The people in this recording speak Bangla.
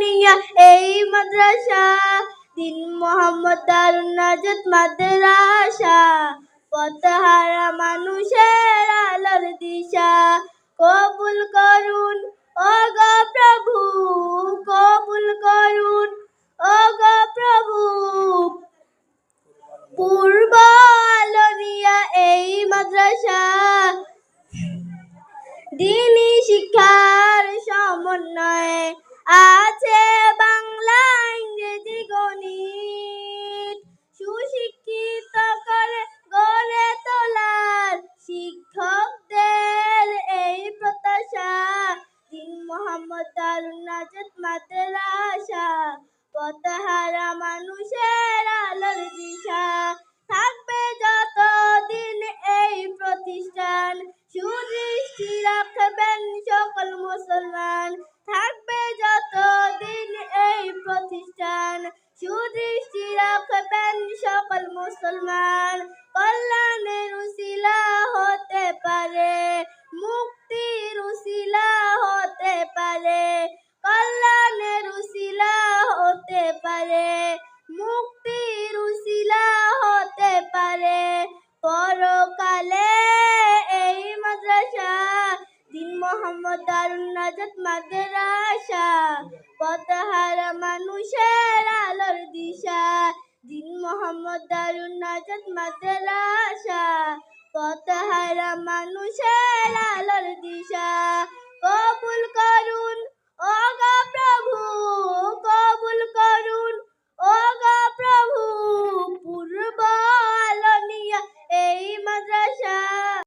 নিয়া, এই মাদ্রাসা। দিন মোহাম্মদ দারুণ নাজাত মাদ্রাসা। পথহারা মানুষের আলোর দিশা। কবুল করুন ও গো প্রভু, কবুল করুন ও গো প্রভু। পূর্ব আলো নিয়া এই মাদ্রাসা। দিনী শিক্ষার সমন্বয়ে নাজাত মাদ্রাসা পথহারা মানুষের আলোর দিশা। থাকবে যত দিন এই প্রতিষ্ঠান, সুদৃষ্টি রাখবেন সকল মুসলমান। থাকবে যত দিন এই প্রতিষ্ঠান, সুদৃষ্টি রাখবেন সকল মুসলমান। কল্যাণের মোহাম্মদ দারুণ নাজাত মাদ্রাসা পতাহারা মানুষের আলোর দিশা। দিন মোহাম্মদ দারুণ নাজাত মাদ্রাসা পতাহারা মানুষের আলোর দিশা।